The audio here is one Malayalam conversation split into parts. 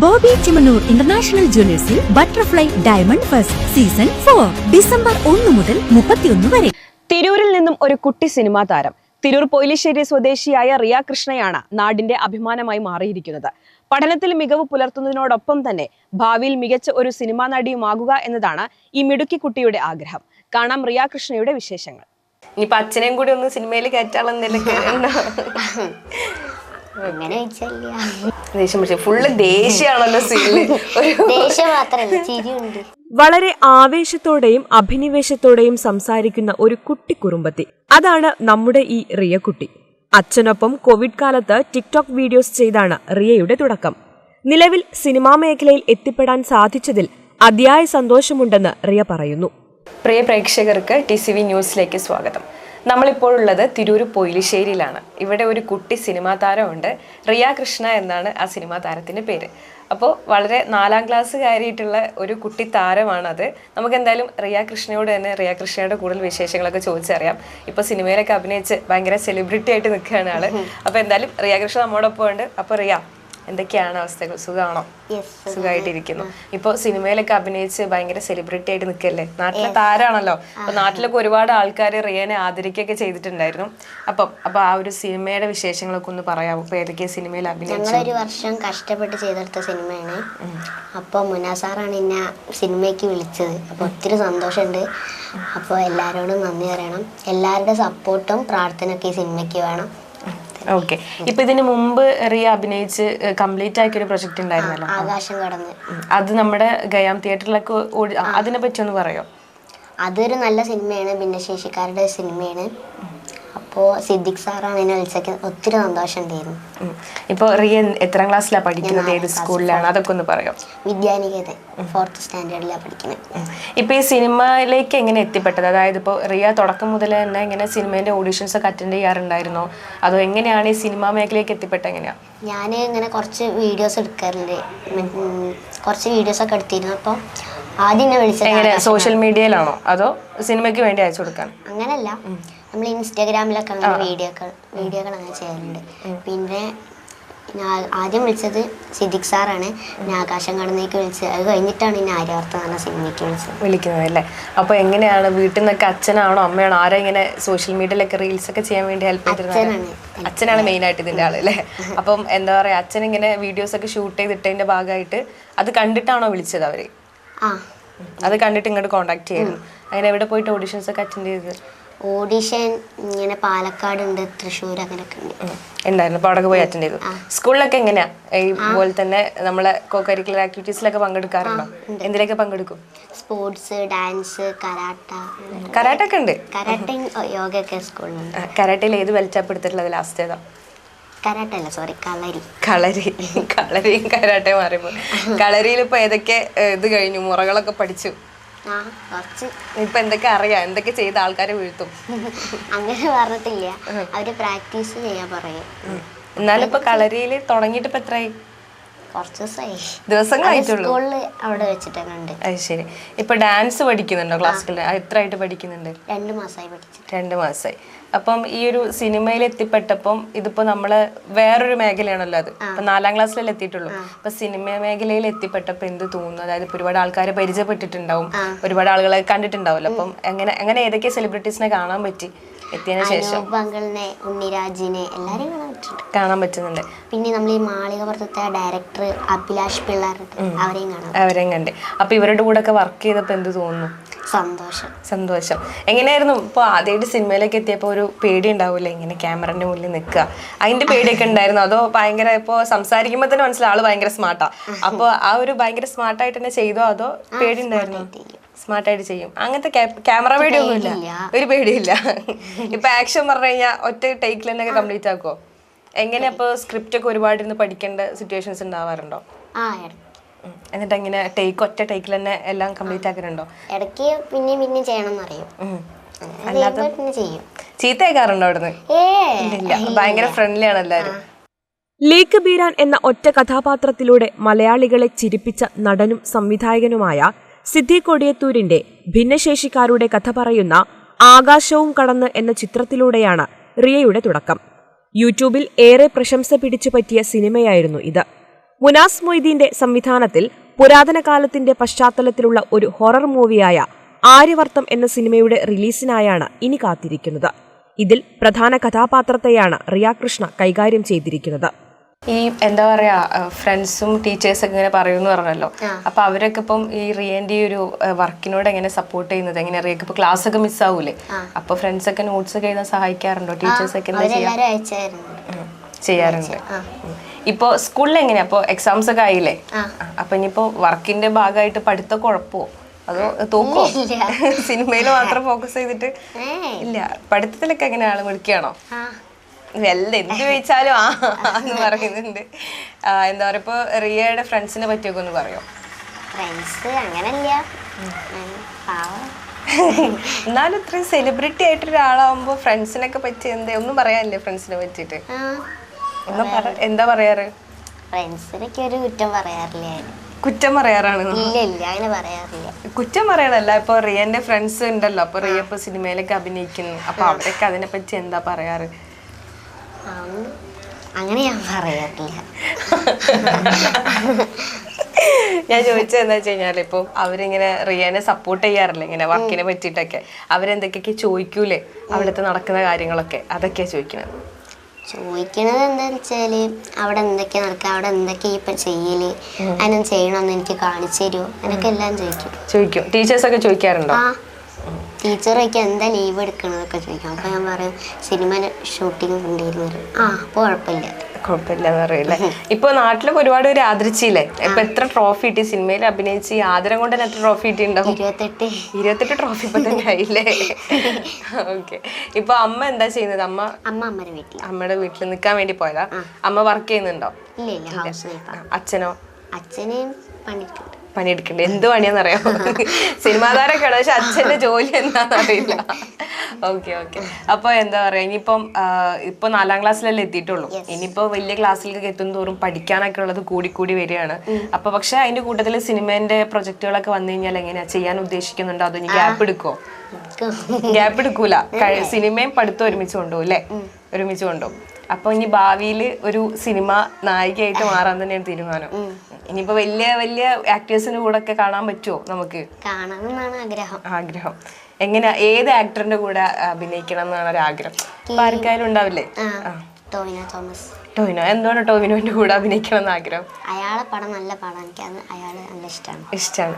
Bobby Chemmanur international ജ്വല്ലേഴ്സിൽ butterfly diamond first season four December ഒന്ന് മുതൽ മുപ്പത്തിയൊന്ന് വരെ. തിരൂരിൽ നിന്നും ഒരു കുട്ടി സിനിമാ താരം. തിരൂർ പൊയിലിശ്ശേരി സ്വദേശിയായ റിയ കൃഷ്ണയാണ് നാടിന്റെ അഭിമാനമായി മാറിയിരിക്കുന്നത്. പഠനത്തിൽ മികവ് പുലർത്തുന്നതിനോടൊപ്പം തന്നെ ഭാവിയിൽ മികച്ച ഒരു സിനിമാ നടിയുമാകുക എന്നതാണ് ഈ മിടുക്കി കുട്ടിയുടെ ആഗ്രഹം. കാണാം റിയ കൃഷ്ണയുടെ വിശേഷങ്ങൾ. ഇനിയിപ്പൊ അച്ഛനെയും കൂടി ഒന്ന് സിനിമയിൽ കയറ്റാളെന്ന് അങ്ങനെ വെച്ചല്ല ദേഷ്യം പക്ഷേ ഫുള്ള് ദേഷ്യമാണല്ലോ സീനിൽ. ഒരു ദേഷ്യം മാത്രല്ല ചിരിയുണ്ട്. വളരെ ആവേശത്തോടെയും അഭിനിവേശത്തോടെയും സംസാരിക്കുന്ന ഒരു കുട്ടി കുറുമ്പത്തി അതാണ് നമ്മുടെ ഈ റിയ കുട്ടി. അച്ഛനൊപ്പം കോവിഡ് കാലത്ത് ടിക്ടോക്ക് വീഡിയോസ് ചെയ്താണ് റിയയുടെ തുടക്കം. നിലവിൽ സിനിമാ മേഖലയിൽ എത്തിപ്പെടാൻ സാധിച്ചതിൽ അതിയായ സന്തോഷമുണ്ടെന്ന് റിയ പറയുന്നു. പ്രിയ പ്രേക്ഷകർക്ക് ടി സി വി ന്യൂസിലേക്ക് സ്വാഗതം. നമ്മളിപ്പോൾ ഉള്ളത് തിരൂർ പൊയിലിശ്ശേരിയിലാണ്. ഇവിടെ ഒരു കുട്ടി സിനിമാ താരമുണ്ട്. റിയ കൃഷ്ണ എന്നാണ് ആ സിനിമാ താരത്തിന്റെ പേര്. അപ്പോൾ വളരെ നാലാം ക്ലാസ് കയറിയിട്ടുള്ള ഒരു കുട്ടി താരമാണത്. നമുക്ക് എന്തായാലും റിയ കൃഷ്ണയോട് തന്നെ റിയ കൃഷ്ണയുടെ കൂടുതൽ വിശേഷങ്ങളൊക്കെ ചോദിച്ചറിയാം ഇപ്പോൾ സിനിമയിലൊക്കെ അഭിനയിച്ച് ഭയങ്കര സെലിബ്രിറ്റി ആയിട്ട് നിൽക്കുകയാണ് ആൾ. അപ്പോൾ എന്തായാലും റിയ കൃഷ്ണ നമ്മോടൊപ്പം ഉണ്ട് അപ്പോൾ റിയ എന്തൊക്കെയാണ് അവസ്ഥകൾ? സുഖമാണോ? സുഖമായിട്ടിരിക്കുന്നു. ഇപ്പൊ സിനിമയിലൊക്കെ അഭിനയിച്ച് ഭയങ്കര സെലിബ്രിറ്റി ആയിട്ട് നിൽക്കല്ലേ നാട്ടിലെ താരാണല്ലോ അപ്പൊ നാട്ടിലൊക്കെ ഒരുപാട് ആൾക്കാർ റിയനെ ആദരിക്കുകയൊക്കെ ചെയ്തിട്ടുണ്ടായിരുന്നു. അപ്പം അപ്പൊ ആ ഒരു സിനിമയുടെ വിശേഷങ്ങളൊക്കെ ഒന്ന് പറയാമോ ഇപ്പൊ ഏതൊക്കെ സിനിമയിൽ അഭിനയിച്ചു ഒരു വർഷം കഷ്ടപ്പെട്ട് ചെയ്തെടുത്ത സിനിമയാണ്. അപ്പൊ മുനാ സാറാണ് എന്നെ സിനിമയ്ക്ക് വിളിച്ചത്. അപ്പൊ ഒത്തിരി സന്തോഷമുണ്ട്. അപ്പോൾ എല്ലാവരോടും നന്ദി പറയണം. എല്ലാവരുടെ സപ്പോർട്ടും പ്രാർത്ഥനയൊക്കെ ഈ സിനിമയ്ക്ക് വേണം. ഓക്കെ ഇപ്പൊ ഇതിന് മുമ്പ് റിയ അഭിനയിച്ച് കംപ്ലീറ്റ് ആക്കിയ ഒരു പ്രൊജക്ട് ഉണ്ടായിരുന്നല്ലോ. ആകാശം കടന്ന്. അത് നമ്മുടെ ഗയാം തിയേറ്ററിലൊക്കെ അതിനെ പറ്റി ഒന്ന് പറയോ? അതൊരു നല്ല സിനിമയാണ് ഭിന്നശേഷിക്കാരുടെ സിനിമയാണ്. അപ്പോൾ സിദ്ദിഖ് സാറാണ് എന്നെ വിളിച്ചൊക്കെ ഒത്തിരി സന്തോഷം ഉണ്ടായിരുന്നു. ഇപ്പൊ റിയ എത്രാം ക്ലാസ്സിലാണ് പഠിക്കുന്നത്? ഏത് സ്കൂളിലാണ്? അതൊക്കെ ഒന്ന് പറയാം? വിദ്യാനികേതൻ ഫോർത്ത് സ്റ്റാൻഡേർഡിലാണ് പഠിക്കുന്നത് ഇപ്പോൾ ഇപ്പൊ ഈ സിനിമയിലേക്ക് എങ്ങനെ എത്തിപ്പെട്ടത്? അതായത് ഇപ്പോൾ റിയ തുടക്കം മുതൽ തന്നെ ഇങ്ങനെ സിനിമേന്റെ ഓഡീഷൻസ് ഒക്കെ അറ്റൻഡ് ചെയ്യാറുണ്ടായിരുന്നോ? അതോ എങ്ങനെയാണ് ഈ സിനിമാ മേഖലയിലേക്ക് എത്തിപ്പെട്ടത് എങ്ങനെയാ? ഞാൻ ഇങ്ങനെ കുറച്ച് വീഡിയോസ് എടുക്കാറുണ്ട്. കുറച്ച് വീഡിയോസ് ഒക്കെ എടുത്തിരുന്നു. അപ്പോൾ ആദ്യം എന്നെ വിളിച്ചത് സോഷ്യൽ മീഡിയയിലാണോ അതോ സിനിമയ്ക്ക് വേണ്ടി അയച്ചു കൊടുക്കാൻ അങ്ങനല്ല. നമ്മൾ ഇൻസ്റ്റാഗ്രാമിലൊക്കെ അങ്ങനെ വീഡിയോകൾ വീഡിയോകൾ അങ്ങനെ ചെയ്യാറുണ്ട്. പിന്നെ ഞാൻ ആദ്യം വിളിച്ചത് സിദ്ദിഖ് സാറാണ്. പിന്നെ ആകാശം കടന്നേക്ക് വിളിച്ചത് അത് കഴിഞ്ഞിട്ടാണ് ഇനി ആര്യവർത്ത എന്ന സിനിമയ്ക്ക് വിളിച്ചത്. വിളിക്കുന്നത് അല്ലേ? അപ്പോൾ എങ്ങനെയാണ് വീട്ടിൽ നിന്നൊക്കെ അച്ഛനാണോ അമ്മയാണോ? ആരാ ഇങ്ങനെ സോഷ്യൽ മീഡിയയിലൊക്കെ റീൽസ് ഒക്കെ ചെയ്യാൻ വേണ്ടി ഹെൽപ്പ് ചെയ്തിരുന്നത്? അച്ഛനാണ്. മെയിൻ ആയിട്ട് ഇതിന്റെ ആൾ അല്ലേ? അപ്പം എന്താ പറയാ അച്ഛൻ ഇങ്ങനെ വീഡിയോസ് ഒക്കെ ഷൂട്ട് ചെയ്തിട്ടതിന്റെ ഭാഗമായിട്ട് അത് കണ്ടിട്ടാണോ വിളിച്ചത് അവർ? അത് കണ്ടിട്ട് ഇങ്ങോട്ട് കോണ്ടാക്ട് ചെയ്യുന്നു അങ്ങനെ എവിടെ പോയിട്ട് ഓഡിഷൻസ് ഒക്കെ അറ്റൻഡ് ചെയ്തത്? ഓഡിഷൻ ഇങ്ങനെ പാലക്കാട് ഉണ്ട് തൃശ്ശൂർ അങ്ങനെയൊക്കെ ഉണ്ട്. ഉണ്ടായിരുന്നു അപ്പോൾ അവിടെ പോയി അറ്റൻഡ് ചെയ്തു. സ്കൂളിലൊക്കെ എങ്ങനെയാ? ഇതുപോലെ തന്നെ നമ്മളെ കോ കരിക്കുലർ ആക്ടിവിറ്റീസിലൊക്കെ പങ്കെടുക്കാറുണ്ടോ? എന്തിലൊക്കെ പങ്കെടുക്കും? സ്പോർട്സ് ഡാൻസ് കരാട്ട കരാട്ട ഒക്കെ ഉണ്ട്. കരാട്ട യോഗ ഒക്കെ സ്കൂളിലുണ്ട്. കരാട്ടയിൽ ഏത് ബെൽറ്റാപ്പ് എടുത്തിട്ടുള്ളത് ലാസ്റ്റ് ഏതാ? കരാട്ട അല്ല സോറി കളരി. കളരി. കളരിയും കരാട്ടയും മാറിയപ്പോൾ കളരിയിൽ ഇപ്പൊ ഏതൊക്കെ ഇത് കഴിഞ്ഞു? മുറകളൊക്കെ പഠിച്ചു. ഇപ്പൊ എന്തൊക്കെ അറിയാം? എന്തൊക്കെ ചെയ്ത ആൾക്കാരെ വീഴ്ത്തും? അങ്ങനെ പറഞ്ഞിട്ടില്ല. അവർ പ്രാക്ടീസ് ചെയ്യാൻ പറയും. എന്നാലും ഇപ്പൊ കളരിയിൽ തുടങ്ങിയിട്ട് ഇപ്പൊ എത്രയായി കുറച്ച് ദിവസമായി ദിവസങ്ങളായിട്ടുള്ളൂ. സ്കൂളിൽ അവിടെ ഉണ്ട് അത് ശരി. ഇപ്പൊ ഡാൻസ് പഠിക്കുന്നുണ്ടോ ക്ലാസിക്കൽ എത്രയായിട്ട് പഠിക്കുന്നുണ്ട്? രണ്ട് മാസമായി പഠിച്ചു രണ്ട് മാസമായി അപ്പം ഈ ഒരു സിനിമയിൽ എത്തിപ്പെട്ടപ്പം ഇതിപ്പോ നമ്മൾ വേറൊരു മേഖലയാണല്ലോ അത്. ഇപ്പൊ നാലാം ക്ലാസ്സിലല്ലേ എത്തിയിട്ടുള്ളൂ. അപ്പൊ സിനിമ മേഖലയിൽ എത്തിപ്പെട്ടപ്പോ എന്ത് തോന്നുന്നു? അതായത് ഇപ്പൊ ഒരുപാട് ആൾക്കാരെ പരിചയപ്പെട്ടിട്ടുണ്ടാവും. ഒരുപാട് ആളുകളെ കണ്ടിട്ടുണ്ടാവല്ലോ അപ്പം എങ്ങനെ എങ്ങനെ ഏതൊക്കെ സെലിബ്രിറ്റീസിനെ കാണാൻ പറ്റി? എത്തിയതിനു ശേഷം അങ്കിളിനെ ഉണ്ണിരാജിനെ എല്ലാരെയും കാണാൻ പറ്റുന്നുണ്ട്. കാണാൻ പറ്റുന്നുണ്ട്. പിന്നെ നമ്മൾ ഈ മാളികപ്പുറത്തെ ഡയറക്ടർ അഭിലാഷ് പിള്ളാറുണ്ട് അവരെയും കാണാം അവരെയും കണ്ട്. അപ്പൊ ഇവരുടെ കൂടെ ഒക്കെ വർക്ക് ചെയ്തപ്പോ എന്ത് തോന്നുന്നു? സന്തോഷം. സന്തോഷം. എങ്ങനെയായിരുന്നു ഇപ്പോൾ ആദ്യമായിട്ട് സിനിമയിലേക്ക് എത്തിയപ്പോൾ ഒരു പേടി ഉണ്ടാവില്ല? ഇങ്ങനെ ക്യാമറന്റെ മുന്നിൽ നിൽക്കുക. അതിന്റെ പേടിയൊക്കെ ഉണ്ടായിരുന്നു. അതോ ഭയങ്കര ഇപ്പോൾ സംസാരിക്കുമ്പോൾ തന്നെ മനസ്സിലാൾ ഭയങ്കര സ്മാർട്ടാ അപ്പോൾ ആ ഒരു ഭയങ്കര സ്മാർട്ടായിട്ട് തന്നെ ചെയ്തോ? അതോ പേടി ഉണ്ടായിരുന്നു? സ്മാർട്ടായിട്ട് ചെയ്യും. അങ്ങനത്തെ ക്യാമറ പേടിയൊന്നുമില്ല ഒരു പേടിയില്ല. ഇപ്പൊ ആക്ഷൻ പറഞ്ഞു കഴിഞ്ഞാൽ ഒറ്റ ടേക്കിൽ തന്നെ കംപ്ലീറ്റ് ആക്കുമോ എങ്ങനെ അപ്പോൾ സ്ക്രിപ്റ്റ് ഒക്കെ ഒരുപാട് ഇരുന്ന് പഠിക്കേണ്ട സിറ്റുവേഷൻസ് ഉണ്ടാവാറുണ്ടോ? ആ എന്നിട്ട് അങ്ങനെ ടേക്ക് ഒറ്റ ടേക്കിൽ തന്നെ എല്ലാം കംപ്ലീറ്റ് ആക്കുന്നുണ്ടോ ഇടയ്ക്ക് പിന്നെയും പിന്നെയും ചെയ്യണം എന്നറിയും പിന്നെ ചെയ്യും. ചീത്തയാക്കാറുണ്ടോ അവിടുന്ന്? ഏ ഇല്ല. ഭയങ്കര ഫ്രണ്ട്ലി ആണ് എല്ലാരും. ലേക്ക് ബീരാൻ എന്ന ഒറ്റ കഥാപാത്രത്തിലൂടെ മലയാളികളെ ചിരിപ്പിച്ച നടനും സംവിധായകനുമായ സിദ്ധി കൊടിയത്തൂരിന്റെ ഭിന്നശേഷിക്കാരുടെ കഥ പറയുന്ന ആകാശവും കടന്ന് എന്ന ചിത്രത്തിലൂടെയാണ് റിയയുടെ തുടക്കം. യൂട്യൂബിൽ ഏറെ പ്രശംസ പിടിച്ചു പറ്റിയ സിനിമയായിരുന്നു ഇത്. മുനാസ് മൊയ്തീന്റെ സംവിധാനത്തിൽ പുരാതന കാലത്തിന്റെ പശ്ചാത്തലത്തിലുള്ള ഒരു ഹൊറർ മൂവിയായ ആര്യവർത്തം എന്ന സിനിമയുടെ റിലീസിനായാണ് ഇനി കാത്തിരിക്കുന്നത്. ഇതിൽ പ്രധാന കഥാപാത്രത്തെയാണ് റിയാകൃഷ്ണ കൈകാര്യം ചെയ്തിരിക്കുന്നത്. ഈ എന്താ പറയാ ഫ്രണ്ട്സും ടീച്ചേഴ്സൊക്കെ ഇങ്ങനെ പറയുമെന്ന് പറഞ്ഞല്ലോ. അപ്പൊ അവരൊക്കെ ഇപ്പം ഈ റിയന്റെ ഒരു വർക്കിനോട് എങ്ങനെ സപ്പോർട്ട് ചെയ്യുന്നത്? എങ്ങനെ റിയക്ക് ഇപ്പൊ ക്ലാസ് ഒക്കെ മിസ് ആവൂലേ? അപ്പൊ ഫ്രണ്ട്സ് ഒക്കെ നോട്ട്സ് ഒക്കെ എഴുതാൻ സഹായിക്കാറുണ്ടോ? ടീച്ചേഴ്സ് ഒക്കെ എന്താ ചെയ്യാ? അവരെല്ലാരും ചെയ്യാറുണ്ട്. ഇപ്പൊ സ്കൂളിൽ എങ്ങനെയാ? അപ്പൊ എക്സാംസ് ഒക്കെ ആയില്ലേ? അപ്പൊ ഇനിയിപ്പോ വർക്കിന്റെ ഭാഗമായിട്ട് പഠിത്ത കുഴപ്പമോ അതോ തോക്കോ സിനിമയിൽ മാത്രം ഫോക്കസ് ചെയ്തിട്ട്. ഇല്ല. പഠിത്തത്തിലൊക്കെ എങ്ങനെയാണ് വിളിക്കുകയാണോ എല്ലാം എന്ത് ചോദിച്ചാലും ആ എന്ന് പറയുന്നുണ്ട്. എന്താ പറയുക ഇപ്പൊ റിയയുടെ ഫ്രണ്ട്സിനെ പറ്റിയൊക്കെ ഒന്ന് പറയോ? ഫ്രണ്ട്സ് അങ്ങനല്ല. എന്നാലും ഇത്രയും സെലിബ്രിറ്റി ആയിട്ട് ഒരാളാവുമ്പോ ഫ്രണ്ട്സിനൊക്കെ പറ്റി എന്താ ഒന്നും പറയാനില്ലേ ഫ്രണ്ട്സിനെ പറ്റിട്ട് ഒന്നും പറ എന്താ പറയാറ്? ഫ്രണ്ട്സിനൊക്കെ ഒരു കുറ്റം പറയാറില്ല കുറ്റം പറയാറാണ്. കുറ്റം പറയണല്ല ഇപ്പൊ റിയന്റെ ഫ്രണ്ട്സ് ഉണ്ടല്ലോ അപ്പൊ റിയ ഇപ്പൊ സിനിമയിലൊക്കെ അഭിനയിക്കുന്നു. അപ്പൊ അവരൊക്കെ അതിനെ പറ്റി എന്താ പറയാറ്? അങ്ങനെ ഞാൻ പറയാറില്ല ഞാൻ ചോദിച്ചത് എന്താ വെച്ച് കഴിഞ്ഞാൽ ഇപ്പൊ അവരിങ്ങനെ റിയാനെ സപ്പോർട്ട് ചെയ്യാറില്ല ഇങ്ങനെ വർക്കിനെ പറ്റിയിട്ടൊക്കെ. അവരെന്തൊക്കെയൊക്കെ ചോദിക്കൂലേ അവിടുത്തെ നടക്കുന്ന കാര്യങ്ങളൊക്കെ? അതൊക്കെയാ ചോദിക്കണത്. ചോദിക്കണത് എന്താന്ന് വെച്ചാൽ അവിടെ എന്തൊക്കെയാ നടക്കുക അവിടെ എന്തൊക്കെയാ ഇപ്പൊ ചെയ്യൽ അതിനും ചെയ്യണമെന്ന് എനിക്ക് കാണിച്ചു തരുമോ അതൊക്കെ എല്ലാം ചോദിക്കും. ചോദിക്കും. ടീച്ചേഴ്സ് ഒക്കെ ചോദിക്കാറുണ്ടോ ടീച്ചർ ഒക്കെ എന്താ ലീവ് എടുക്കണതൊക്കെ ചോദിക്കാം. അപ്പൊ ഞാൻ പറയും സിനിമ ഷൂട്ടിംഗ് ഉണ്ടായിരുന്നു ആ അപ്പൊ കുഴപ്പമില്ല. കുഴപ്പമില്ല എന്ന് പറയില്ലേ ഇപ്പൊ നാട്ടിലൊക്കെ ഒരുപാട് പേര് ആദരിച്ചില്ലേ? ഇപ്പൊ എത്ര ട്രോഫി കിട്ടി? സിനിമയിൽ അഭിനയിച്ച് ആദരം കൊണ്ട് തന്നെ എത്ര ട്രോഫി കിട്ടിയിട്ടുണ്ടാവും? ഇരുപത്തെട്ട്. ഇരുപത്തെട്ട് ട്രോഫി ഇപ്പൊ തന്നെ ആയില്ലേ? ഓക്കെ ഇപ്പൊ അമ്മ എന്താ ചെയ്യുന്നത്? അമ്മ അമ്മ അമ്മയുടെ വീട്ടിൽ അമ്മയുടെ വീട്ടിൽ നിൽക്കാൻ വേണ്ടി പോയതാ. അമ്മ വർക്ക് ചെയ്യുന്നുണ്ടോ? അച്ഛനോ? അച്ഛനെയും പണിട്ടുണ്ട് പണിയെടുക്കണ്ടേ? എന്ത് പണിയാന്നറിയാം? സിനിമാതാരൊക്കെയാണ് പക്ഷെ അച്ഛന്റെ ജോലി എന്താണെന്ന് അറിയില്ല ഓക്കെ ഓക്കെ. അപ്പൊ എന്താ പറയാ ഇനിയിപ്പം ഇപ്പൊ നാലാം ക്ലാസ്സിലല്ലേ എത്തിയിട്ടുള്ളൂ. ഇനിയിപ്പോ വലിയ ക്ലാസ്സിലേക്ക് എത്തും തോറും പഠിക്കാനൊക്കെ ഉള്ളത് കൂടി കൂടി വരികയാണ്. അപ്പൊ പക്ഷെ അതിന്റെ കൂട്ടത്തിൽ സിനിമേന്റെ പ്രൊജക്ടുകളൊക്കെ വന്നു കഴിഞ്ഞാൽ എങ്ങനെയാ ചെയ്യാൻ ഉദ്ദേശിക്കുന്നുണ്ടോ? അതോ ഇനി ഗ്യാപ്പ് എടുക്കോ? ഗ്യാപ്പ് എടുക്കൂല. സിനിമയും പഠിത്തം ഒരുമിച്ച് കൊണ്ടുപോകും അല്ലേ? ഒരുമിച്ച് കൊണ്ടുപോകും. അപ്പൊ ഇനി ഭാവിയിൽ ഒരു സിനിമ നായികയായിട്ട് മാറാൻ തന്നെയാണ് തീരുമാനം. ഇനിയിപ്പോ വലിയ വലിയ ആക്ടേഴ്സിന്റെ കൂടെ ഒക്കെ കാണാൻ പറ്റുമോ നമുക്ക്? ആഗ്രഹം. ആഗ്രഹം. എങ്ങനെ ഏത് ആക്ടറിന്റെ കൂടെ അഭിനയിക്കണം എന്നാണ് ഒരു ആഗ്രഹം? ആർക്കാരും ഉണ്ടാവില്ലേ? ആ. ടോവിനോ തോമസ്. ടോവിനോ? എന്താണ് ടോവിനോന്റെ കൂടെ അഭിനയിക്കണം എന്ന് ആഗ്രഹം? അയാളെ പടം നല്ല പടം എനിക്ക് അത് അയാളെ നല്ല ഇഷ്ടമാണ് ഇഷ്ടമാണ്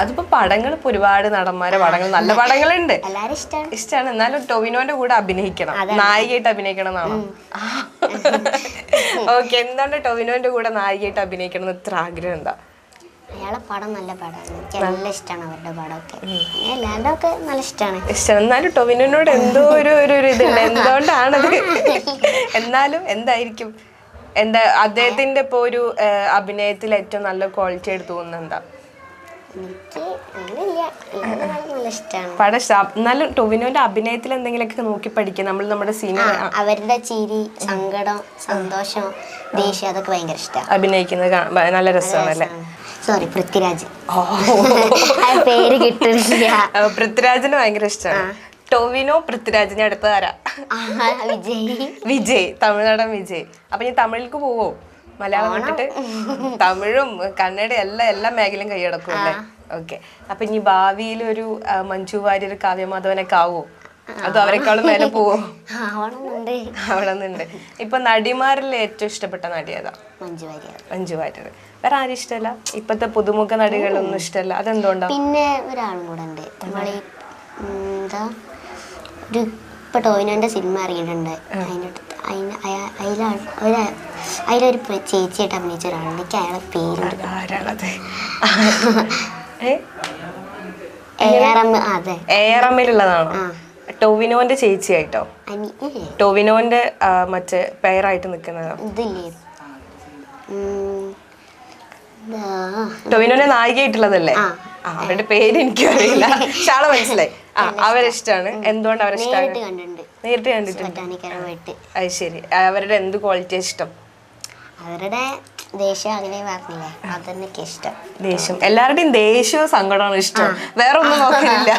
അതിപ്പോ പടങ്ങൾ ഇപ്പൊ ഒരുപാട് നടന്മാരെ പടങ്ങൾ നല്ല പടങ്ങളുണ്ട്. എല്ലാരും ഇഷ്ടമാണ് ഇഷ്ടമാണ് എന്നാലും ടോവിനോന്റെ കൂടെ അഭിനയിക്കണം. നായികയായിട്ട് അഭിനയിക്കണം എന്നാണോ ഓക്കെ എന്താണ് ടോവിനോന്റെ കൂടെ നായികയായിട്ട് അഭിനയിക്കണം എന്ന് ഇത്ര ആഗ്രഹം എന്താ? അയാളെ പടം നല്ല പടമാണ് എനിക്ക് നല്ല ഇഷ്ടമാണ് അവരുടെ പടമൊക്കെ. എല്ലാവരുടെ ഒക്കെ നല്ല ഇഷ്ടമാണ് ഇഷ്ടം. എന്നാലും ടൊവിനോനോട് എന്തോ ഒരു ഒരു ഇതുണ്ട്. എന്തുകൊണ്ടാണത് എന്നാലും എന്തായിരിക്കും? എന്താ അദ്ദേഹത്തിന്റെ ഇപ്പൊ ഒരു അഭിനയത്തിൽ ഏറ്റവും നല്ല ക്വാളിറ്റി എടുത്തു തോന്നുന്നത് എന്താ? പടം ഇഷ്ടം. എന്നാലും ടൊവിനോന്റെ അഭിനയത്തിൽ എന്തെങ്കിലുമൊക്കെ നോക്കി പഠിക്കുക നമ്മൾ നമ്മുടെ സീനിയർ അവരുടെ ചിരി സങ്കടം സന്തോഷം ദേഷ്യം അതൊക്കെ ഭയങ്കര ഇഷ്ടമാണ് അഭിനയിക്കുന്നത് നല്ല രസമാണല്ലേ? സോറി പൃഥ്വിരാജ്. പേര് കിട്ടുന്നില്ല. പൃഥ്വിരാജിന് ഭയങ്കര ഇഷ്ടമാണ് ടോവിനോ പൃഥ്വിരാജിന് അടുത്ത് ആരാ വിജയ്. വിജയ് തമിഴ്നാടൻ വിജയ്. അപ്പൊ ഞാൻ തമിഴിലേക്ക് പോവോ? മലയാളം വിട്ടിട്ട് തമിഴും കന്നഡ എല്ലാ എല്ലാ മേഖലയും കൈയടക്കും അല്ലേ? ഓക്കെ. അപ്പൊ ഇനി ഭാവിയിൽ ഒരു മഞ്ജു വാര്യർ കാവ്യമാധവനൊക്കെ ആവോ? അതോ അവരെക്കാളും മേലെ പോവോ? ആവണമെന്നുണ്ട് ഇപ്പൊ നടിമാരിൽ ഏറ്റവും ഇഷ്ടപ്പെട്ട നടി ഏതാ? മഞ്ജു വാര്യർ വേറെ ആരും ഇഷ്ടമല്ല? ഇപ്പത്തെ പുതുമുഖ നടികളൊന്നും ഇഷ്ടമല്ല. അതെന്തുകൊണ്ടാ? പിന്നെ ഒരാളും കൂടെ ഉണ്ട്. നമ്മളീ എന്താ? ഒരു ഇപ്പൊ ടോവിനോന്റെ സിനിമ ഇറങ്ങിയിട്ടുണ്ട്. അതിന്റെ അടുത്ത് അതിന് അയാ- അതിലാണ് ഒരു അതിലൊരു ചേച്ചിയായിട്ട് അഭിനയിച്ച ഒരാളുണ്ട്. എനിക്ക് അയാളെ പേര് ആരാണത്? ഏ? എ ആർ എം അതെ. എ ആർ എമ്മിലുള്ളതാണോ. ടൊവിനോന്റെ ചേച്ചിയായിട്ടോ? ടോവിനോന്റെ മറ്റേ പേരായിട്ട് നിൽക്കുന്നതോ ടോവിനോന്റെ നായികയായിട്ടുള്ളതല്ലേ? അവരുടെ പേര് എനിക്ക് അറിയില്ല പക്ഷെ ആളെ മനസ്സിലായി. ആ അവരിഷ്ടാണ്. എന്തുകൊണ്ട് അവരിഷ്ടമാണ് നേരിട്ട് കണ്ടിട്ടുണ്ട്. നേരിട്ട് അത് ശരി. അവരുടെ എന്ത് ക്വാളിറ്റിയാണ് ഇഷ്ടം? അവരുടെ ദേഷ്യം അങ്ങനെ പറഞ്ഞില്ലേ അതെനിക്ക് ഇഷ്ടം. ദേഷ്യം. എല്ലാവരുടെയും ദേഷ്യവും സങ്കടമാണ് ഇഷ്ടം. വേറെ ഒന്നും നോക്കുന്നില്ല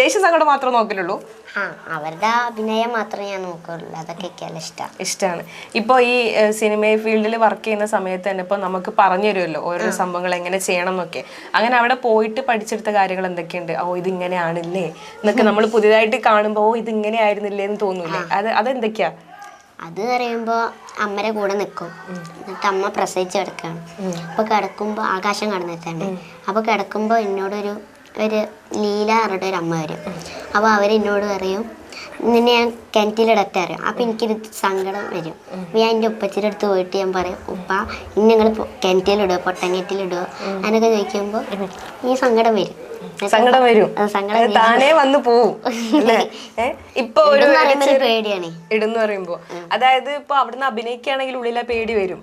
ദേഷ്യം സങ്കടം മാത്രമേ നോക്കലുള്ളൂ. ആ അവരുടെ അഭിനയം മാത്രമേ ഞാൻ നോക്കുള്ളൂ. അതൊക്കെ ഇഷ്ടം. ഇഷ്ടമാണ് ഇഷ്ടമാണ് ഇപ്പോൾ ഈ സിനിമ ഫീൽഡിൽ വർക്ക് ചെയ്യുന്ന സമയത്ത് തന്നെ ഇപ്പോൾ നമുക്ക് പറഞ്ഞു തരുമല്ലോ ഓരോ സംഭവങ്ങൾ എങ്ങനെ ചെയ്യണം എന്നൊക്കെ അങ്ങനെ അവിടെ പോയിട്ട് പഠിച്ചെടുത്ത കാര്യങ്ങൾ എന്തൊക്കെയുണ്ട്? ഓ ഇത് ഇങ്ങനെയാണില്ലേ എന്നൊക്കെ നമ്മൾ പുതിയതായിട്ട് കാണുമ്പോൾ ഓ ഇത് ഇങ്ങനെ ആയിരുന്നില്ലേ എന്ന് തോന്നൂലേ അത് അതെന്തൊക്കെയാ? അത് പറയുമ്പോൾ അമ്മരെ കൂടെ നിൽക്കും എന്നിട്ട് അമ്മ പ്രസവിച്ച് കിടക്കുകയാണ് അപ്പോൾ കിടക്കുമ്പോൾ ആകാശം കടന്നിട്ടുണ്ട് അപ്പോൾ കിടക്കുമ്പോൾ എന്നോടൊരു ഒരു ലീല പറഞ്ഞിട്ട് ഒരു അമ്മ വരും. അപ്പോൾ അവരെന്നോട് പറയും നിന്നെ ഞാൻ കിണറ്റിലിടട്ടെ അറിയാം അപ്പം എനിക്കൊരു സങ്കടം വരും. അപ്പോൾ ഞാൻ എന്റെ ഉപ്പച്ചിയുടെ അടുത്ത് പോയിട്ട് ഞാൻ പറയും ഉപ്പ ഇനി നിങ്ങൾ കിണറ്റിലിടുക പൊട്ടങ്ങിറ്റിലിടുക അങ്ങനെയൊക്കെ ചോദിക്കുമ്പോൾ ഈ സങ്കടം വരും. സങ്കടം വരും. സങ്കടം. താനേ വന്ന് പോവും? ഇപ്പൊ ഒരു പേടിയാണ്. ഇടുന്ന് പറയുമ്പോ. അതായത് ഇപ്പൊ അവിടുന്ന് അഭിനയിക്കുകയാണെങ്കിൽ ഉള്ളിലെ പേടി വരും.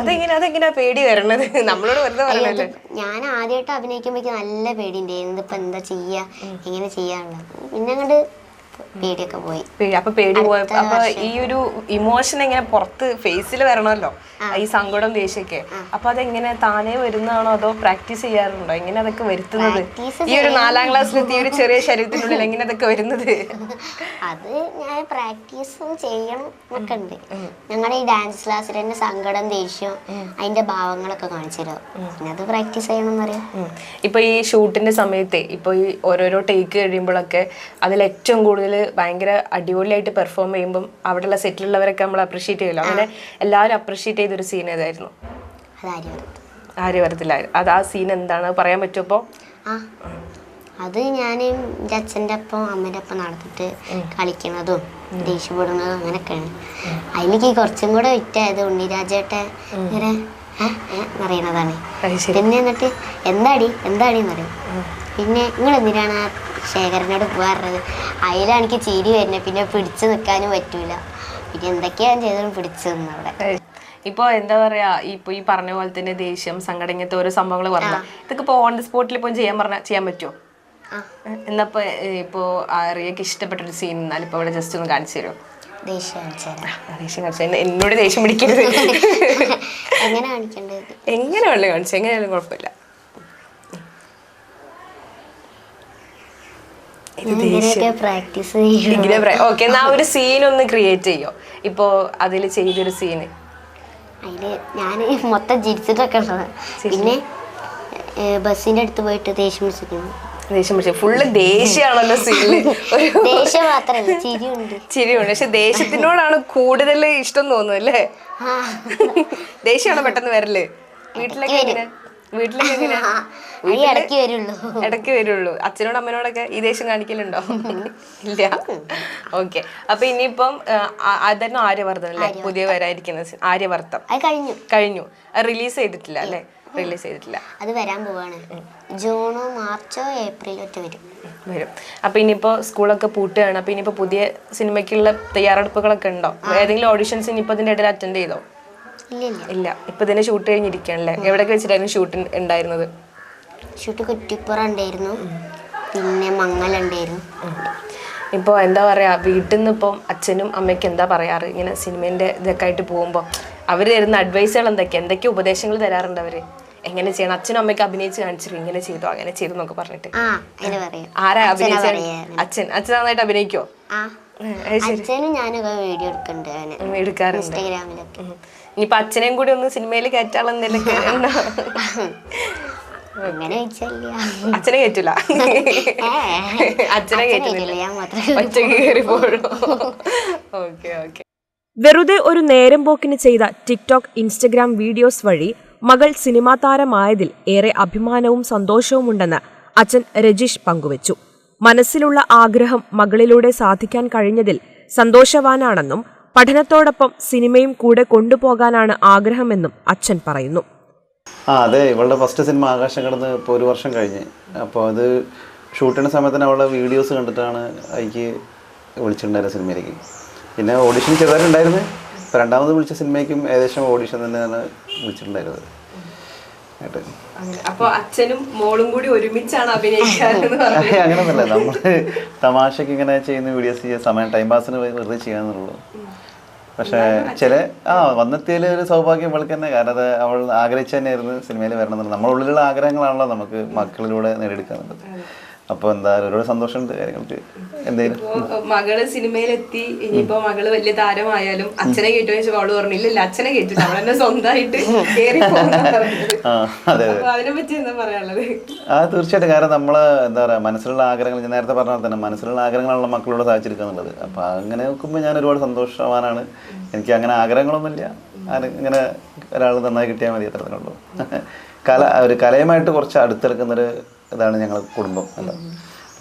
അതെങ്ങനെ അതെങ്ങനെയാ പേടി വരണത്? നമ്മളോട് വെറുതെ പറയണല്ലേ? ഞാൻ ആദ്യമായിട്ട് അഭിനയിക്കുമ്പോഴേക്കും എനിക്ക് നല്ല പേടിയുണ്ടായിരുന്നു ഇതിപ്പോ എന്താ ചെയ്യാ? എങ്ങനെ ചെയ്യാനുള്ളത് പിന്നെ അങ്ങോട്ട് പേടിയൊക്കെ പോയി. അപ്പൊ പേടി പോയപ്പോ അപ്പൊ ഈ ഒരു ഇമോഷൻ എങ്ങനെ പുറത്ത് ഫേസിൽ വരണമല്ലോ. ഈ സങ്കടം ദേഷ്യമൊക്കെ. അപ്പൊ അതെങ്ങനെ താനെ വരുന്നതാണോ അതോ പ്രാക്ടീസ് ചെയ്യാറുണ്ടോ? എങ്ങനെ അതൊക്കെ വരുത്തുന്നത്? ഈ ഒരു നാലാം ക്ലാസ്സിലെത്തി ഒരു ചെറിയ ശരീരത്തിനുള്ളിൽ എങ്ങനെ അതൊക്കെ വരുന്നത്? അത് ഞാൻ പ്രാക്ടീസും ചെയ്യണം എന്നൊക്കെ ഉണ്ട്. ഞങ്ങളുടെ ഈ ഡാൻസ് ക്ലാസ്സിൽ തന്നെ സങ്കടം ദേഷ്യം അതിന്റെ ഭാവങ്ങളൊക്കെ കാണിച്ചല്ലോ പിന്നെ അത് പ്രാക്ടീസ് ചെയ്യണം എന്നറിയാം. ഇപ്പൊ ഈ ഷൂട്ടിന്റെ സമയത്തെ ഇപ്പൊ ഈ ഓരോരോ ടേക്ക് കഴിയുമ്പോഴൊക്കെ അതിൽ ഏറ്റവും കൂടുതൽ ഭയങ്കര അടിപൊളിയായിട്ട് പെർഫോം ചെയ്യുമ്പം അവിടെയുള്ള സെറ്റിലുള്ളവരൊക്കെ നമ്മൾ അപ്രീഷിയേറ്റ് ചെയ്യുമല്ലോ. അങ്ങനെ എല്ലാവരും അപ്രീഷിയേറ്റ് ചെയ്തൊരു സീൻ ഏതായിരുന്നു? ആര്യവരത്തിലായിരുന്നു അത് ആ സീൻ എന്താണ് പറയാൻ പറ്റുമോ അപ്പോൾ അത് ഞാൻ എന്റെ അച്ഛന്റെ ഒപ്പം അമ്മേന്റെ ഒപ്പം നടന്നിട്ട് കളിക്കുന്നതും ദേഷ്യപ്പെടുന്നതും അങ്ങനെയൊക്കെയാണ്. അതിലേക്ക് കുറച്ചും കൂടെ വിറ്റായത് ഉണ്ണിരാജേട്ടെ ഇങ്ങനെ പറയുന്നതാണ് പിന്നെ എന്നിട്ട് എന്താടി? എന്താടി എന്നറിയും പിന്നെ നിങ്ങൾ എന്തിനാണ് ആ ശേഖരനോട് പോകാറുള്ളത്? അയിലാണ് എനിക്ക് ചിരി വരുന്നത് പിന്നെ പിടിച്ചു നിൽക്കാനും പറ്റൂല. പിന്നെ എന്തൊക്കെയാണ് ചെയ്തതും? പിടിച്ചു നിന്ന് അവിടെ ഇപ്പോൾ എന്താ പറയാ ഇപ്പൊ ഈ പറഞ്ഞ പോലെ തന്നെ ദേഷ്യം സങ്കടം ഇങ്ങനത്തെ ഓരോ സംഭവങ്ങൾ പറഞ്ഞ ഇതൊക്കെ ഇപ്പോൾ ഓൺ ദി സ്പോട്ടിൽ ഇപ്പോൾ ചെയ്യാൻ പറഞ്ഞാൽ ചെയ്യാൻ പറ്റുമോ എന്നപ്പോൾ എന്നപ്പോ ഇപ്പോ റിയക്ക് ഇഷ്ടപ്പെട്ട ഒരു സീൻ എന്നാൽ ഇപ്പൊ ഇവിടെ ജസ്റ്റ് ഒന്ന് കാണിച്ചു തരുമോ ദേഷ്യം കാണിച്ചു എന്നോട് ദേഷ്യം പിടിക്കരുത്. എങ്ങനെ കാണിക്കേണ്ടത് എങ്ങനെ കാണിച്ചത് കാണിച്ചു എങ്ങനെയാലും കുഴപ്പമില്ല ഇത് ഇങ്ങനെയൊക്കെ പ്രാക്ടീസ് ഇങ്ങനെ ഓക്കെ എന്നാ ഒരു സീൻ ഒന്ന് ക്രിയേറ്റ് ചെയ്യോ? ഇപ്പോ അതിൽ ചെയ്തൊരു സീന് അതിൽ ഞാൻ മൊത്തം ചിരിച്ചിട്ടൊക്കെ ഉള്ളത്. പിന്നെ ബസ്സിന്റെ അടുത്ത് പോയിട്ട് ദേഷ്യം പിടിച്ചിരിക്കുന്നു. ദേഷ്യം പിടിച്ച. ഫുള്ള് ദേഷ്യമാണല്ലോ സീനിൽ ഒരു ദേഷ്യം മാത്രമല്ല ചിരിയുണ്ട്. ചിരിയുണ്ട്. പക്ഷെ ദേഷ്യത്തിനോടാണ് കൂടുതൽ ഇഷ്ടം തോന്നുന്നു അല്ലേ? ദേഷ്യമാണോ പെട്ടെന്ന് വരൽ. വീട്ടിലൊക്കെ വീട്ടിലൊക്കെ ഇടയ്ക്ക് വരുള്ളൂ. ഇടയ്ക്ക് വരുള്ളൂ. അച്ഛനോടും അമ്മനോടൊക്കെ ഈ ദേഷ്യം കാണിക്കലുണ്ടോ? ഇല്ല. ഓക്കെ. അപ്പൊ ഇനിയിപ്പം അതന്നെ ആര്യവർദ്ധം. അല്ലേ പുതിയ വരായിരിക്കുന്ന ആര്യവർദ്ധം. കഴിഞ്ഞു. കഴിഞ്ഞു. റിലീസ് ചെയ്തിട്ടില്ല അല്ലേ? റിലീസ് ചെയ്തിട്ടില്ല. അത് വരാൻ പോവാണ്. ജൂണോ മാർച്ചോ ഏപ്രിലോ വരും. വരും. അപ്പൊ ഇനിയിപ്പോ സ്കൂളൊക്കെ പൂട്ടുകയാണ്. അപ്പൊ ഇനിയിപ്പോ പുതിയ സിനിമയ്ക്കുള്ള തയ്യാറെടുപ്പുകളൊക്കെ ഉണ്ടോ? ഏതെങ്കിലും ഓഡിഷൻസ് ഇനിയിപ്പോ അതിന്റെ ഇടയിൽ അറ്റൻഡ് ചെയ്തോ? ഇല്ല ഇപ്പൊ തന്നെ ഷൂട്ട് കഴിഞ്ഞിരിക്കണല്ലേ എവിടെ വെച്ചിട്ടായിരുന്നു ഷൂട്ട് ഉണ്ടായിരുന്നത്? ഷൂട്ട് കുറ്റിപ്പുറ ഉണ്ടായിരുന്നു. പിന്നെ മംഗലുണ്ടായിരുന്നു ഇപ്പോൾ എന്താ പറയാ വീട്ടിൽ നിന്ന് ഇപ്പം അച്ഛനും അമ്മയ്ക്കും എന്താ പറയാറ്? ഇങ്ങനെ സിനിമേന്റെ ഇതൊക്കെ ആയിട്ട് പോകുമ്പോൾ അവർ തരുന്ന അഡ്വൈസുകൾ എന്തൊക്കെയാ? എന്തൊക്കെ ഉപദേശങ്ങൾ തരാറുണ്ട് അവർ? എങ്ങനെ ചെയ്യണം? അച്ഛനും അമ്മയ്ക്ക് അഭിനയിച്ച് കാണിച്ചിരുന്നു? ഇങ്ങനെ ചെയ്തോ? അങ്ങനെ ചെയ്തു എന്നൊക്കെ പറഞ്ഞിട്ട്. ആരാ അഭിനയിച്ച അച്ഛൻ അച്ഛൻ നന്നായിട്ട് അഭിനയിക്കോ അച്ഛനും ഞാനൊക്കെ വീഡിയോ എടുക്കാറുണ്ട്. ഇൻസ്റ്റാഗ്രാമിലൊക്കെ. ഇനിയിപ്പൊ അച്ഛനെയും കൂടി ഒന്ന് സിനിമയിൽ കയറ്റാനുള്ള എന്തെങ്കിലുമൊക്കെ ഉണ്ടോ? അങ്ങനെ വെച്ചല്ല അച്ഛനെ കയറ്റൂല അച്ഛനെ കയറ്റില്ല ഞാൻ മാത്രമേ ഒറ്റയ്ക്ക് കയറി പോഴോ ഓക്കെ ഓക്കെ. വെറുതെ ഒരു നേരം പോക്കിന് ചെയ്ത ടിക്ടോക്ക് ഇൻസ്റ്റഗ്രാം വീഡിയോസ് വഴി മകൾ സിനിമാ താരമായതിൽ ഏറെ അഭിമാനവും സന്തോഷവും ഉണ്ടെന്ന് അച്ഛൻ രജീഷ് പങ്കുവച്ചു. മനസ്സിലുള്ള ആഗ്രഹം മകളിലൂടെ സാധിക്കാൻ കഴിഞ്ഞതിൽ സന്തോഷവാനാണെന്നും പഠനത്തോടൊപ്പം സിനിമയും കൂടെ കൊണ്ടുപോകാനാണ് ആഗ്രഹമെന്നും അച്ഛൻ പറയുന്നു. ആ അതെ ഇവളുടെ ഫസ്റ്റ് സിനിമ ആകാശം കടന്ന് ഇപ്പോൾ ഒരു വർഷം കഴിഞ്ഞ്. അപ്പോൾ അത് ഷൂട്ട് ചെയ്യുന്ന സമയത്ത് തന്നെ അവളുടെ വീഡിയോസ് കണ്ടിട്ടാണ് എനിക്ക് വിളിച്ചിട്ടുണ്ടായിരുന്നത് സിനിമയിലേക്ക്. പിന്നെ ഓഡിഷൻ ചെയ്തിട്ടുണ്ടായിരുന്നു ഇപ്പോൾ രണ്ടാമത് വിളിച്ച സിനിമയ്ക്കും ഏകദേശം ഓഡിഷൻ തന്നെയാണ് വിളിച്ചിട്ടുണ്ടായിരുന്നത്. ആയിട്ട് അപ്പൊ അച്ഛനും മോളും കൂടി ഒരുമിച്ചാണ് അഭിനയിക്കാറ് പറഞ്ഞു നമ്മൾ തമാശക്ക് ഇങ്ങനെ ചെയ്യുന്ന വീഡിയോസ് സമയം ടൈം പാസിന് വെറുതെ ചെയ്യാന്നുള്ളൂ. പക്ഷേ ചില ആ വന്നെത്തിയതിൽ ഒരു സൗഭാഗ്യം ഇവൾക്ക് തന്നെ. കാരണം അത് അവൾ ആഗ്രഹിച്ചു തന്നെയായിരുന്നു സിനിമയിൽ വരണം എന്നുള്ളത് നമ്മളുള്ളിലുള്ള ആഗ്രഹങ്ങളാണല്ലോ നമുക്ക് മക്കളിലൂടെ നേടിയെടുക്കാനുള്ളത്. അപ്പോൾ എന്താ ഒരുപാട് സന്തോഷമുണ്ട് കാര്യങ്ങൾക്ക് എന്തെങ്കിലും മകൾ സിനിമയിലെത്തി. ഇനിയിപ്പോ മകൾ വലിയ താരമായാലും അച്ഛനെ കേട്ടോ ചോദിച്ചപ്പോ അവൾ പറഞ്ഞില്ല ഇല്ല അച്ഛനെ കേട്ടു അവളെന്നെ സ്വന്തമായിട്ട് അപ്പൊ അതിനെ പറ്റി എന്താ പറയാനുള്ളത്? ആ തീർച്ചയായിട്ടും. കാരണം നമ്മൾ എന്താ പറയാ മനസ്സിലുള്ള ആഗ്രഹങ്ങൾ ഞാൻ നേരത്തെ പറഞ്ഞ പോലെ തന്നെ മനസ്സിലുള്ള ആഗ്രഹങ്ങളുള്ള മക്കളോട് സാധിച്ചെടുക്കുക എന്നുള്ളത്. അപ്പോൾ അങ്ങനെ നോക്കുമ്പോൾ ഞാൻ ഒരുപാട് സന്തോഷവാനാണ്. എനിക്ക് അങ്ങനെ ആഗ്രഹങ്ങളൊന്നുമില്ല. ഇങ്ങനെ ഒരാൾ നന്നായി കിട്ടിയാൽ മതി അത്രത്തിനുള്ളൂ കല ഒരു കലയുമായിട്ട് കുറച്ച് അടുത്തെടുക്കുന്നൊരു ഇതാണ് ഞങ്ങൾ കുടുംബം. അല്ല.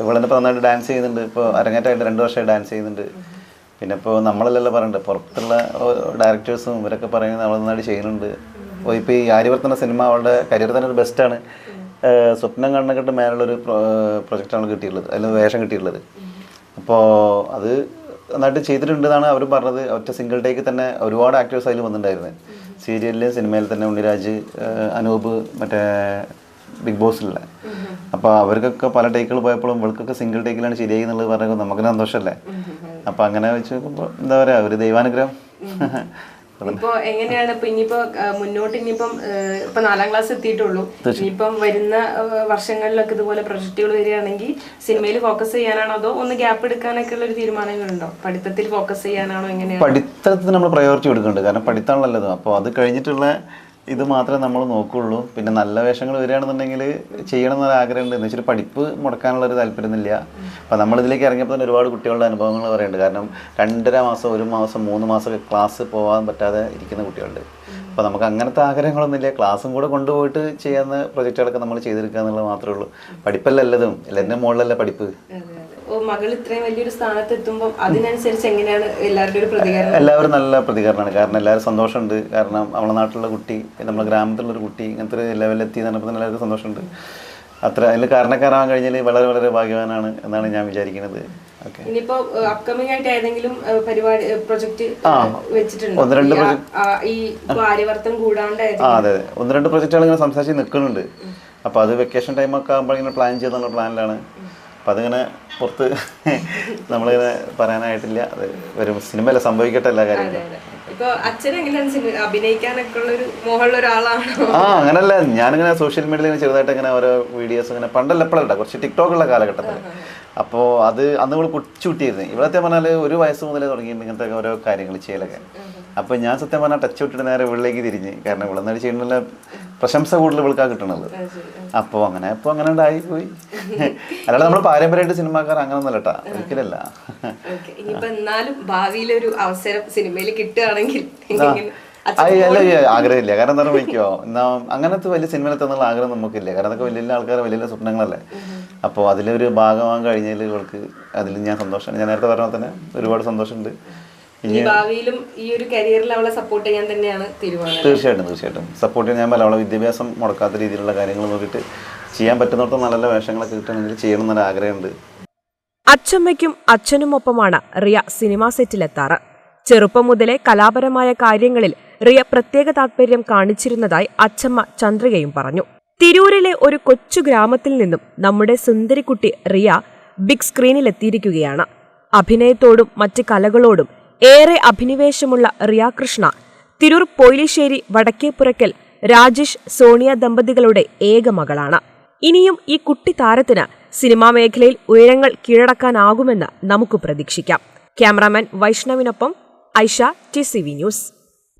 ഇവിടെ ഇപ്പോൾ നന്നായിട്ട് ഡാൻസ് ചെയ്യുന്നുണ്ട്. ഇപ്പോൾ അരങ്ങേറ്റമായിട്ട് രണ്ട് വർഷമായി ഡാൻസ് ചെയ്യുന്നുണ്ട്. പിന്നെ ഇപ്പോൾ നമ്മളല്ലല്ലോ പറയുന്നുണ്ട് പുറത്തുള്ള ഡയറക്ടേഴ്സും ഇവരൊക്കെ പറയുന്നത് അവൾ നന്നായിട്ട് ചെയ്യുന്നുണ്ട്. ഇപ്പോൾ ഈ ആര്യവർത്തന സിനിമ അവളുടെ കരിയർ തന്നെ ഒരു ബെസ്റ്റാണ് സ്വപ്നം കണ്ണക്കെട്ട് മേലുള്ളൊരു പ്രൊജക്റ്റാണ് കിട്ടിയിട്ടുള്ളത്. അതിൽ വേഷം കിട്ടിയിട്ടുള്ളത്. അപ്പോൾ അത് നന്നായിട്ട് ചെയ്തിട്ടുണ്ട് എന്നാണ് അവർ പറഞ്ഞത്. ഒറ്റ സിംഗിൾ ടേക്ക് തന്നെ ഒരുപാട് ആക്ടേഴ്സ് അതിൽ വന്നിട്ടുണ്ടായിരുന്നത് സീരിയലിൽ സിനിമയിൽ തന്നെ ഉണ്ണിരാജ് അനൂപ് മറ്റേ ബിഗ് ബോസിലുള്ള അപ്പോൾ അവർക്കൊക്കെ പല ടേക്കുകൾ പോയപ്പോഴും ഇവർക്കൊക്കെ സിംഗിൾ ടേക്കിലാണ് ശരിയായി എന്നുള്ളത് പറയുമ്പോൾ നമുക്ക് സന്തോഷമല്ലേ? അപ്പോൾ അങ്ങനെ വെച്ച് നോക്കുമ്പോൾ എന്താ പറയുക ഒരു ദൈവാനുഗ്രഹം. ഇപ്പോ എങ്ങനെയാണ്? ഇപ്പൊ ഇനിയിപ്പോ മുന്നോട്ട് ഇനിയിപ്പം ഇപ്പൊ നാലാം ക്ലാസ് എത്തിയിട്ടുള്ളൂ. ഇനിയിപ്പം വരുന്ന വർഷങ്ങളിലൊക്കെ ഇതുപോലെ പ്രൊജക്റ്റുകൾ വരികയാണെങ്കിൽ സിനിമയിൽ ഫോക്കസ് ചെയ്യാനാണോ അതോ ഒന്ന് ഗ്യാപ്പ് എടുക്കാനൊക്കെ ഉള്ള ഒരു തീരുമാനങ്ങളുണ്ടോ? പഠിത്തത്തിൽ ഫോക്കസ് ചെയ്യാനാണോ എങ്ങനെയാണ്? പഠിത്തത്തിന് നമ്മൾ പ്രയോറിറ്റി കൊടുക്കുന്നുണ്ട്. കാരണം പഠിത്തമാണല്ലോ അപ്പോൾ അത് കഴിഞ്ഞിട്ടുള്ള ഇത് മാത്രമേ നമ്മൾ നോക്കുള്ളൂ. പിന്നെ നല്ല വേഷങ്ങൾ വരികയാണെന്നുണ്ടെങ്കിൽ ചെയ്യണം എന്നൊരു ആഗ്രഹമുണ്ട്. എന്ന് വെച്ചാൽ പഠിപ്പ് മുടക്കാനുള്ള ഒരു താല്പര്യമൊന്നുമില്ല. അപ്പോൾ നമ്മളിതിലേക്ക് ഇറങ്ങിയപ്പോൾ തന്നെ ഒരുപാട് കുട്ടികളുടെ അനുഭവങ്ങൾ പറയുന്നുണ്ട്. കാരണം രണ്ടര മാസം ഒരു മാസം മൂന്ന് മാസം ക്ലാസ് പോകാൻ പറ്റാതെ ഇരിക്കുന്ന കുട്ടികളുണ്ട്. അപ്പോൾ നമുക്ക് അങ്ങനത്തെ ആഗ്രഹങ്ങളൊന്നുമില്ല. ക്ലാസ്സും കൂടെ കൊണ്ടുപോയിട്ട് ചെയ്യുന്ന പ്രൊജക്റ്റുകളൊക്കെ നമ്മൾ ചെയ്തെടുക്കുക എന്നുള്ളത് മാത്രമേ ഉള്ളൂ. പഠിപ്പല്ല എല്ലാതും. എല്ലാവരുടെ മുകളിലല്ല പഠിപ്പ്. മകൾ ഇത്രയും വലിയൊരു സ്ഥാനത്ത് എത്തുമ്പോൾ അതിനനുസരിച്ച് എങ്ങനെയാണ് ഒരു പ്രതികരണം? എല്ലാവരും നല്ല പ്രതികരണമാണ്. കാരണം എല്ലാവരും സന്തോഷമുണ്ട്. കാരണം നമ്മളെ നാട്ടിലുള്ള കുട്ടി നമ്മുടെ ഗ്രാമത്തിലുള്ള ഒരു കുട്ടി ഇങ്ങനത്തെ ഒരു ലെവലിലെത്തി എന്ന് പറഞ്ഞപ്പോൾ എല്ലാവർക്കും സന്തോഷമുണ്ട്. അത്ര അതിൽ കാരണക്കാരാവാൻ കഴിഞ്ഞാൽ വളരെ വളരെ ഭാഗ്യവാനാണ് എന്നാണ് ഞാൻ വിചാരിക്കുന്നത്. ഇനിയിപ്പോ അപ്കമിങ് ആയിട്ട് ഏതെങ്കിലും പരിപാടി പ്രൊജക്ട് വെച്ചിട്ടുണ്ട്? ഒന്ന് രണ്ട് ഈ കൂടാണ്ട് അതെ ഒന്ന് രണ്ട് പ്രൊജക്റ്റുകൾ ഇങ്ങനെ സംസാരിച്ച് നിൽക്കുന്നുണ്ട്. അപ്പോൾ അത് വെക്കേഷൻ ടൈമൊക്കെ ആകുമ്പോൾ ഇങ്ങനെ പ്ലാൻ ചെയ്തുള്ള പ്ലാനിലാണ് അപ്പം അതിങ്ങനെ പുറത്ത് നമ്മളിങ്ങനെ പറയാനായിട്ടില്ല. അത് ഒരു സിനിമയിൽ സംഭവിക്കട്ടെ എല്ലാ കാര്യങ്ങളും. ആ അങ്ങനല്ല. ഞാനിങ്ങനെ സോഷ്യൽ മീഡിയയിൽ ഇങ്ങനെ ചെറുതായിട്ട് ഇങ്ങനെ ഓരോ വീഡിയോസ് ഇങ്ങനെ പണ്ടല്ല എപ്പോഴല്ല കുറച്ച് ടിക്ടോക്കുള്ള കാലഘട്ടത്തിൽ അപ്പോൾ അത് അന്ന് ഇവൾ കൊച്ചുകുട്ടിയായിരുന്നു ഇവിടത്തെ പറഞ്ഞാൽ ഒരു വയസ്സ് മുതലേ തുടങ്ങിയിട്ടുണ്ട് ഇങ്ങനത്തെ ഓരോ കാര്യങ്ങൾ ചെയ്യലൊക്കെ. അപ്പോൾ ഞാൻ സത്യം പറഞ്ഞാൽ ടച്ച് വിട്ടിട്ട് നേരെ ഇവിളിലേക്ക് തിരിഞ്ഞ്. കാരണം ഇവിടെന്നാണ് ചെയ്യുന്നില്ല പ്രശംസ കൂടുതൽ ഇവൾക്കാണ് കിട്ടണത്. അപ്പോൾ അങ്ങനെ അപ്പോൾ അങ്ങനെ ഉണ്ടായി പോയി. അല്ലാതെ നമ്മൾ പാരമ്പര്യമായിട്ട് സിനിമാക്കാർ അങ്ങനെ ഒന്നല്ല അല്ലട്ടാ ഒരിക്കലല്ല അവസരം സിനിമയിൽ കിട്ടുകയാണെങ്കിൽ അല്ല ആഗ്രഹമില്ല. കാരണം എന്താ എന്നാ അങ്ങനത്തെ വലിയ സിനിമയിലെത്തുന്നുള്ള ആഗ്രഹം നമുക്കില്ല. കാരണം അതൊക്കെ വലിയ വലിയ ആൾക്കാർ വലിയ വലിയ സ്വപ്നങ്ങളല്ലേ. അപ്പോൾ അതിലൊരു ഭാഗമാകാൻ കഴിഞ്ഞതിൽ ഇവൾക്ക് അതിൽ ഞാൻ സന്തോഷമാണ് ഞാൻ നേരത്തെ പറഞ്ഞ തന്നെ ഒരുപാട് സന്തോഷമുണ്ട്. ഇനി ഭാവിയിലും ഈ ഒരു കരിയറിൽ അവളെ സപ്പോർട്ട് ചെയ്യാൻ തന്നെയാണ് തീരുമാനം തീർച്ചയായിട്ടും തീർച്ചയായിട്ടും. സപ്പോർട്ട് ചെയ്യാൻ അവളെ വിദ്യാഭ്യാസം മുടക്കാത്ത രീതിയിലുള്ള കാര്യങ്ങൾ നോക്കിയിട്ട് ചെയ്യാൻ പറ്റുന്നിടത്ത് നല്ല നല്ല വേഷങ്ങളൊക്കെ കിട്ടണമെങ്കിൽ ചെയ്യണം എന്നൊരു ആഗ്രഹമുണ്ട്. അച്ചമ്മയ്ക്കും അച്ഛനുമൊപ്പമാണ് റിയ സിനിമാ സെറ്റിലെത്താറ്. ചെറുപ്പം മുതലേ കലാപരമായ കാര്യങ്ങളിൽ റിയ പ്രത്യേക താത്പര്യം കാണിച്ചിരുന്നതായി അച്ഛമ്മ ചന്ദ്രികയും പറഞ്ഞു. തിരൂരിലെ ഒരു കൊച്ചു ഗ്രാമത്തിൽ നിന്നും നമ്മുടെ സുന്ദരിക്കുട്ടി റിയ ബിഗ് സ്ക്രീനിലെത്തിയിരിക്കുകയാണ്. അഭിനയത്തോടും മറ്റ് കലകളോടും ഏറെ അഭിനിവേശമുള്ള റിയ കൃഷ്ണ തിരൂർ പൊയിലിശ്ശേരി വടക്കേപ്പുറക്കൽ രാജേഷ് സോണിയ ദമ്പതികളുടെ ഏക മകളാണ്. ഇനിയും ഈ കുട്ടി താരത്തിന് സിനിമാ മേഖലയിൽ ഉയരങ്ങൾ കീഴടക്കാനാകുമെന്ന് നമുക്ക് പ്രതീക്ഷിക്കാം. Cameraman വൈഷ്ണവിനൊപ്പം Aisha T C V news.